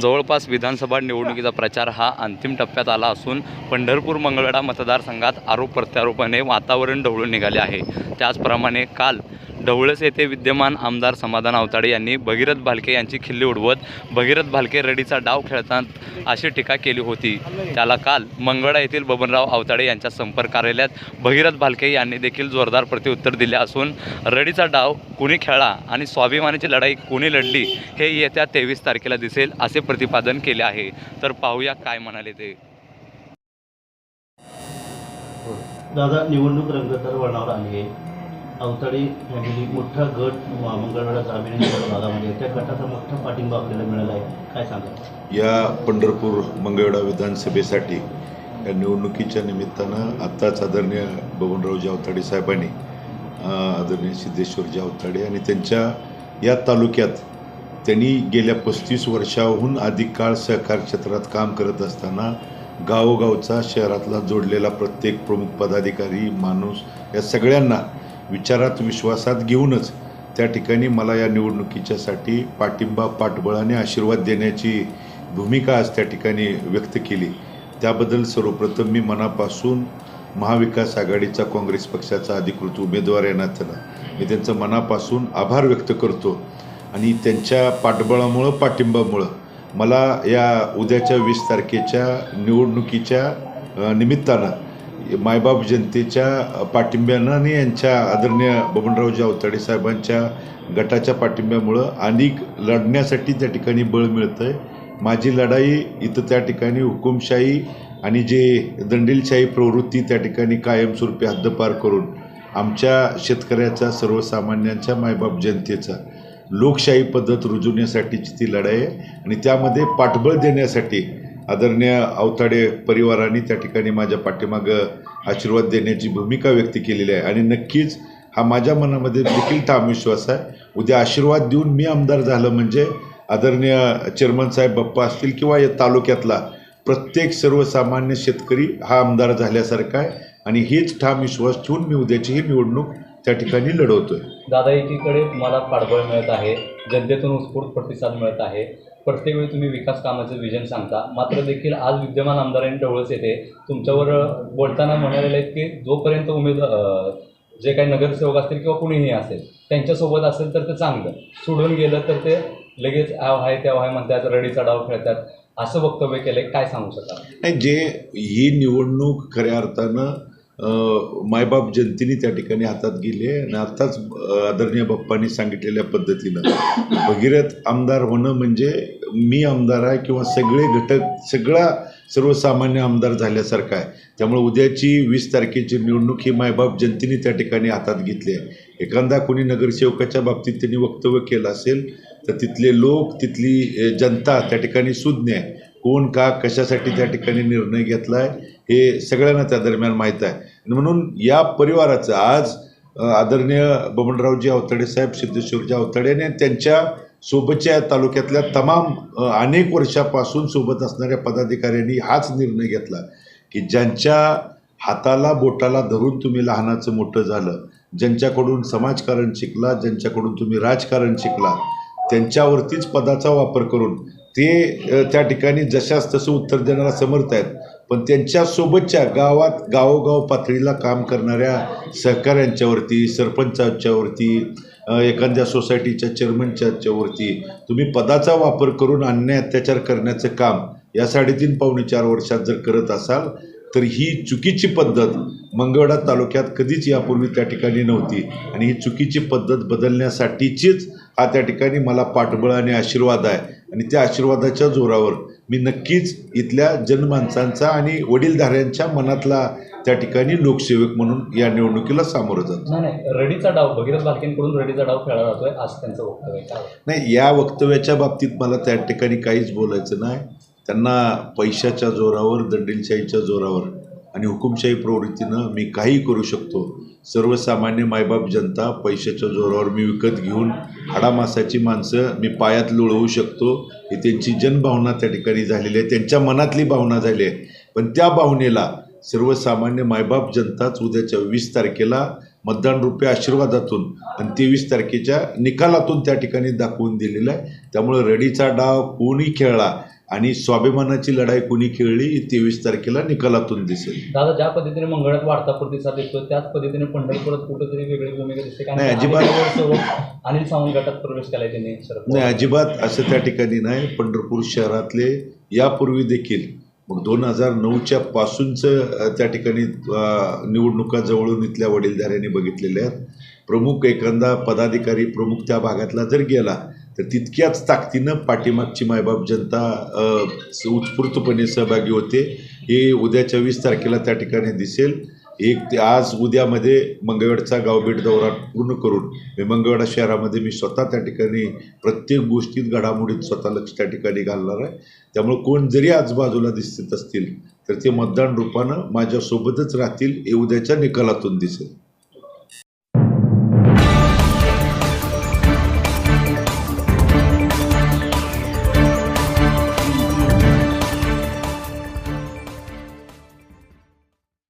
जवळपास विधानसभा निवडणुकीचा प्रचार हा अंतिम टप्प्यात आला असून पंढरपूर मंगळवेढा मतदारसंघात आरोप प्रत्यारोपाने वातावरण ढवळून निघाले आहे. त्याचप्रमाणे काल ढवळस येथे विद्यमान आमदार समाधान अवताडे यांनी भगीरथ भालके यांची खिल्ली उडवत भगीरथ भालके रडीचा डाव खेळतात अशी टीका केली होती. त्याला काल मंगळा येथील बबनराव अवताडे यांच्या संपर्क कार्यालयात भगीरथ भालके यांनी देखील जोरदार प्रत्युत्तर दिले असून रडीचा डाव कुणी खेळला आणि स्वाभिमानाची लढाई कुणी लढली हे येत्या तेवीस तारखेला दिसेल असे प्रतिपादन केले आहे. तर पाहूया काय म्हणाले ते. दादा निवडणूक रंगतर वळणावर आली आहे. अवतडे फॅमिली मोठा गट म- मंगळवेढा भागामध्ये त्या गटाचा मोठा पाठिंबा आपल्याला मिळाला आहे. काय सांगा या पंढरपूर मंगळवेढा विधानसभेसाठी या निवडणुकीच्या निमित्तानं आत्ताच आदरणीय बबनरावजी अवताडे साहेबांनी आदरणीय सिद्धेश्वरजी अवताडे आणि त्यांच्या या तालुक्यात त्यांनी गेल्या पस्तीस वर्षाहून अधिक काळ सहकार क्षेत्रात काम करत असताना गावोगावचा शहरातला जोडलेला प्रत्येक प्रमुख पदाधिकारी माणूस या सगळ्यांना विचारात विश्वासात घेऊनच त्या ठिकाणी मला या निवडणुकीच्यासाठी पाठिंबा पाठबळाने आशीर्वाद देण्याची भूमिका आज त्या ठिकाणी व्यक्त केली. त्याबद्दल सर्वप्रथम मी मनापासून महाविकास आघाडीचा काँग्रेस पक्षाचा अधिकृत उमेदवार या नात्यानं मी त्यांचं मनापासून आभार व्यक्त करतो आणि त्यांच्या पाठबळामुळं पाठिंबामुळं मला या उद्याच्या वीस तारखेच्या निवडणुकीच्या निमित्तानं मायबाप जनतेच्या पाठिंब्यानं आणि यांच्या आदरणीय बबनरावजी अवताडे साहेबांच्या गटाच्या पाठिंब्यामुळं अनेक लढण्यासाठी त्या ठिकाणी बळ मिळतं आहे माझी लढाई इथं त्या ठिकाणी हुकुमशाही आणि जे दंडेलशाही प्रवृत्ती त्या ठिकाणी कायमस्वरूपी हद्दपार करून आमच्या शेतकऱ्याचा सर्वसामान्यांच्या मायबाप जनतेचा लोकशाही पद्धत रुजवण्यासाठीची ती लढाई आहे. आणि त्यामध्ये पाठबळ देण्यासाठी आदरणीय अवताडे परिवाराने त्या ठिकाणी माझ्या पाठीमागं आशीर्वाद देण्याची भूमिका व्यक्त केलेली आहे. आणि नक्कीच हा माझ्या मनामध्ये देखील ठाम विश्वास आहे. उद्या आशीर्वाद देऊन मी आमदार झालं म्हणजे आदरणीय चेअरमन साहेब बाप्पा असतील किंवा या तालुक्यातला प्रत्येक सर्वसामान्य शेतकरी हा आमदार झाल्यासारखा आहे. आणि हेच ठाम विश्वास ठेवून मी उद्याची ही निवडणूक त्या ठिकाणी लढवतोय. दादा एकीकडे तुम्हाला पाठबळ मिळत आहे. जनतेतून उत्स्फूर्त प्रतिसाद मिळत आहे. प्रत्येक वेळी तुम्ही विकास कामाचं विजन सांगता. मात्र देखील आज विद्यमान आमदारांनी डवळस येते तुमच्यावर बोलताना म्हणालेले आहे की जोपर्यंत उमेदवार जे काही नगरसेवक असतील किंवा कुणीही असेल त्यांच्यासोबत असेल तर ते चांगलं. सोडून गेलं तर ते लगेच आव आहे त्या आहे म्हणतात रडीचा डाव खेळतात. असं वक्तव्य केलं काय सांगू शकाल? नाही जे ही निवडणूक खऱ्या अर्थानं मायबाप जनतेने त्या ठिकाणी हातात गेली आहे आणि आत्ताच आदरणीय बाप्पांनी सांगितलेल्या पद्धतीनं. भगीरथ आमदार होणं म्हणजे मी आमदार आहे किंवा सगळे घटक सगळा सर्वसामान्य आमदार झाल्यासारखं आहे. त्यामुळे उद्याची वीस तारखेची निवडणूक ही मायबाप जनतेने त्या ठिकाणी हातात घेतली आहे. एखादा कोणी नगरसेवकाच्या बाबतीत त्यांनी वक्तव्य केलं असेल तर तिथले लोक तिथली जनता त्या ठिकाणी सुज्ञ आहे. कोण का कशासाठी त्या ठिकाणी निर्णय घेतला आहे हे सगळ्यांना त्या दरम्यान माहीत आहे. म्हणून या परिवाराचं आज आदरणीय बबनरावजी अवताडे साहेब सिद्धेश्वरजी अवताडे आणि त्यांच्या सोबतच्या तालुक्यातल्या तमाम अनेक वर्षापासून सोबत असणाऱ्या पदाधिकाऱ्यांनी हाच निर्णय घेतला की ज्यांच्या हाताला बोटाला धरून तुम्ही लहानाचं मोठं झालं ज्यांच्याकडून समाजकारण शिकला ज्यांच्याकडून तुम्ही राजकारण शिकला त्यांच्यावरतीच पदाचा वापर करून ते त्या ठिकाणी जशास तसं उत्तर देण्याला समर्थ आहेत. पण त्यांच्यासोबतच्या गावात गावोगाव पातळीला काम करणाऱ्या सहकाऱ्यांच्यावरती सरपंचांच्यावरती एखाद्या सोसायटीच्या चेअरमनच्यावरती तुम्ही पदाचा वापर करून अन्याय अत्याचार करण्याचं काम या साडेतीन पावणे चार वर्षात जर करत असाल तर ही चुकीची पद्धत मंगळवेढा तालुक्यात कधीच यापूर्वी त्या ठिकाणी नव्हती. आणि ही चुकीची पद्धत बदलण्यासाठीचीच हा त्या ठिकाणी मला पाठबळ आणि आशीर्वाद आहे. आणि त्या आशीर्वादाच्या जोरावर मी नक्कीच इथल्या जनमानसांचा आणि वडीलधाऱ्यांच्या मनातला त्या ठिकाणी लोकसेवक म्हणून या निवडणुकीला सामोरं जातो. नाही रडीचा डाव भगीरथ भालकेंकडून रडीचा डाव खेळला जातोय असं त्यांचं वक्तव्य नाही या वक्तव्याच्या बाबतीत मला त्या ठिकाणी काहीच बोलायचं नाही. त्यांना पैशाच्या जोरावर दंडेलशाहीच्या जोरावर आणि हुकुमशाही प्रवृत्तीनं मी काही करू शकतो. सर्वसामान्य मायबाप जनता पैशाच्या जोरावर मी विकत घेऊन हाडामासाची माणसं मी पायात लुळवू शकतो ही त्यांची जनभावना त्या ठिकाणी झालेली आहे. त्यांच्या मनातली भावना झाली आहे. पण त्या भावनेला सर्वसामान्य मायबाप जनताच उद्याच्या वीस तारखेला मतदान रूपे आशीर्वादातून आणि तेवीस तारखेच्या निकालातून त्या ठिकाणी दाखवून दिलेलं आहे. त्यामुळे रडीचा डाव कोणी खेळला आणि स्वाभिमानाची लढाई कोणी खेळली ही तेवीस तारखेला निकालातून दिसेल दादा ज्या पद्धतीने मंगळात वाढता प्रतिसाद देतो त्याच पद्धतीने पंढरपुरात कुठेतरी वेगळी भूमिका दिसते नाही, अजिबात. अनिल सावंत गटात प्रवेश केलाय त्यांनी नाही. अजिबात असं त्या ठिकाणी नाही पंढरपूर शहरातले यापूर्वी देखील मग दोन हजार नऊच्या पासूनचं त्या ठिकाणी निवडणुका जवळून इथल्या वडीलधाऱ्यांनी बघितलेल्या आहेत प्रमुख एखादा पदाधिकारी प्रमुख त्या भागातला जर गेला तर तितक्याच ताकदीनं पाठीमागची मायबाप जनता उत्स्फूर्तपणे सहभागी होते. हे उद्याच्या वीस तारखेला त्या ठिकाणी दिसेल. एक ते आज उद्यामध्ये मंगळवेडचा गावभेट दौरा पूर्ण करून मी मंगळवेडा शहरामध्ये मी स्वतः त्या ठिकाणी प्रत्येक गोष्टीत घडामोडीत स्वतः लक्ष त्या ठिकाणी घालणार आहे. त्यामुळे कोण जरी आजूबाजूला दिसत असतील तर ते मतदान रूपानं माझ्यासोबतच राहतील हे उद्याच्या निकालातून दिसेल.